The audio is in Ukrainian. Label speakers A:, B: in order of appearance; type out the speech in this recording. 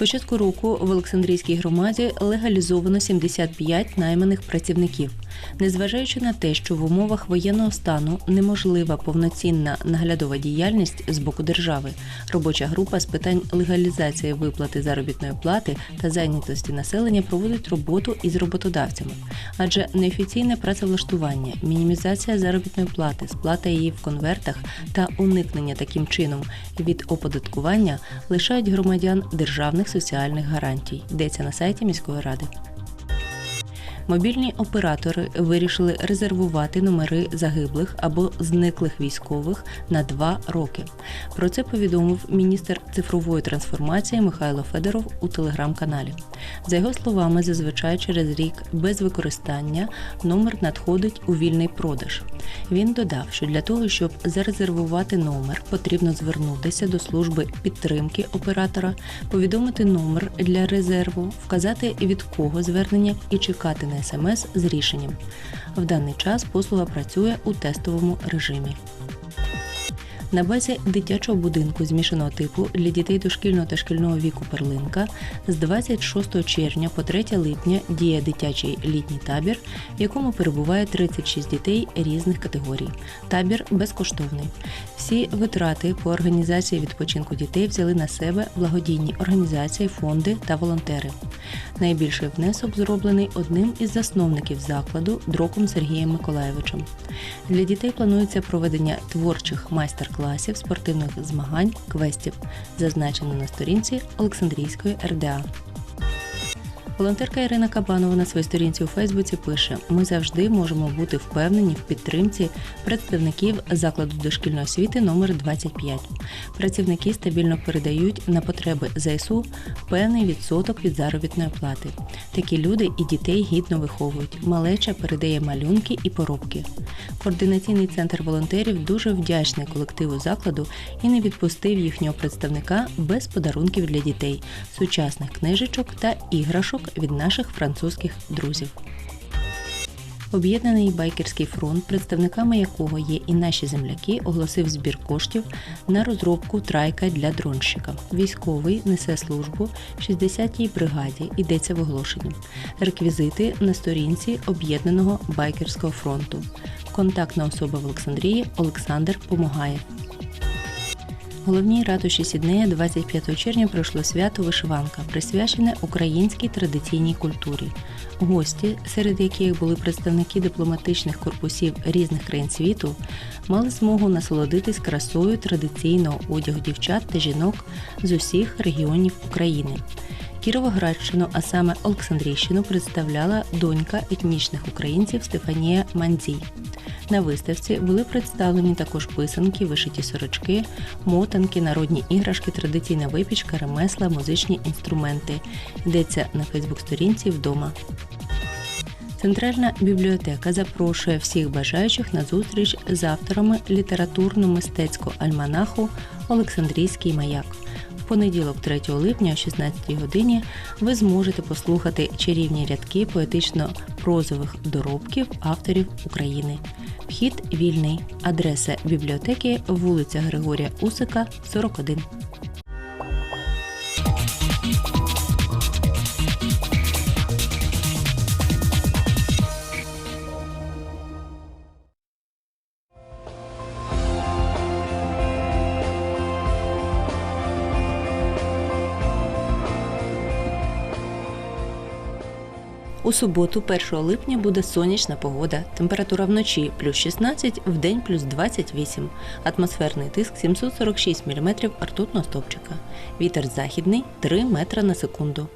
A: початку року в Олександрійській громаді легалізовано 75 найманих працівників. Незважаючи на те, що в умовах воєнного стану неможлива повноцінна наглядова діяльність з боку держави, робоча група з питань легалізації виплати заробітної плати та зайнятості населення проводить роботу із роботодавцями, адже неофіційне працевлаштування, мінімізація заробітної плати, сплата її в конвертах та уникнення таким чином від оподаткування лишають громадян державних соціальних гарантій. Йдеться на сайті міської ради. Мобільні оператори вирішили резервувати номери загиблих або зниклих військових на два роки. Про це повідомив міністр цифрової трансформації Михайло Федоров у телеграм-каналі. За його словами, зазвичай через рік без використання номер надходить у вільний продаж. Він додав, що для того, щоб зарезервувати номер, потрібно звернутися до служби підтримки оператора, повідомити номер для резерву, вказати від кого звернення і чекати на смс з рішенням. В даний час послуга працює у тестовому режимі. На базі дитячого будинку змішаного типу для дітей дошкільного та шкільного віку Перлинка з 26 червня по 3 липня діє дитячий літній табір, в якому перебуває 36 дітей різних категорій. Табір безкоштовний. Всі витрати по організації відпочинку дітей взяли на себе благодійні організації, фонди та волонтери. Найбільший внесок зроблений одним із засновників закладу Дроком Сергієм Миколаєвичем. Для дітей планується проведення творчих майстер-класів, спортивних змагань, квестів, зазначено на сторінці Олександрійської РДА. Волонтерка Ірина Кабанова на своїй сторінці у Фейсбуці пише: Ми завжди можемо бути впевнені в підтримці представників закладу дошкільної освіти номер 25 Працівники стабільно передають на потреби ЗСУ певний відсоток від заробітної плати. Такі люди і дітей гідно виховують. Малеча передає малюнки і поробки. Координаційний центр волонтерів дуже вдячний колективу закладу і не відпустив їхнього представника без подарунків для дітей, сучасних книжечок та іграшок від наших французьких друзів. Об'єднаний байкерський фронт, представниками якого є і наші земляки, оголосив збір коштів на розробку трайка для дронщика. Військовий несе службу 60-й бригаді. Йдеться в оголошенні. Реквізити на сторінці об'єднаного байкерського фронту. Контактна особа в Олександрії Олександр Помогає. Головній ратуші Сіднея 25 червня пройшло свято Вишиванка, присвячене українській традиційній культурі. Гості, серед яких були представники дипломатичних корпусів різних країн світу, мали змогу насолодитись красою традиційного одягу дівчат та жінок з усіх регіонів України. Кіровоградщину, а саме Олександрійщину, представляла донька етнічних українців Стефанія Мандзій. На виставці були представлені також писанки, вишиті сорочки, мотанки, народні іграшки, традиційна випічка, ремесла, музичні інструменти. Йдеться на Фейсбук-сторінці вдома. Центральна бібліотека запрошує всіх бажаючих на зустріч з авторами літературно-мистецького альманаху Олександрійський маяк. Понеділок, 3 липня о 16 годині, ви зможете послухати чарівні рядки поетично-прозових доробків авторів України. Вхід вільний. Адреса бібліотеки вулиця Григорія Усика, 41. У суботу, 1 липня, буде сонячна погода. Температура вночі плюс 16, в день плюс 28. Атмосферний тиск 746 мм ртутного стопчика. Вітер західний 3 метра на секунду.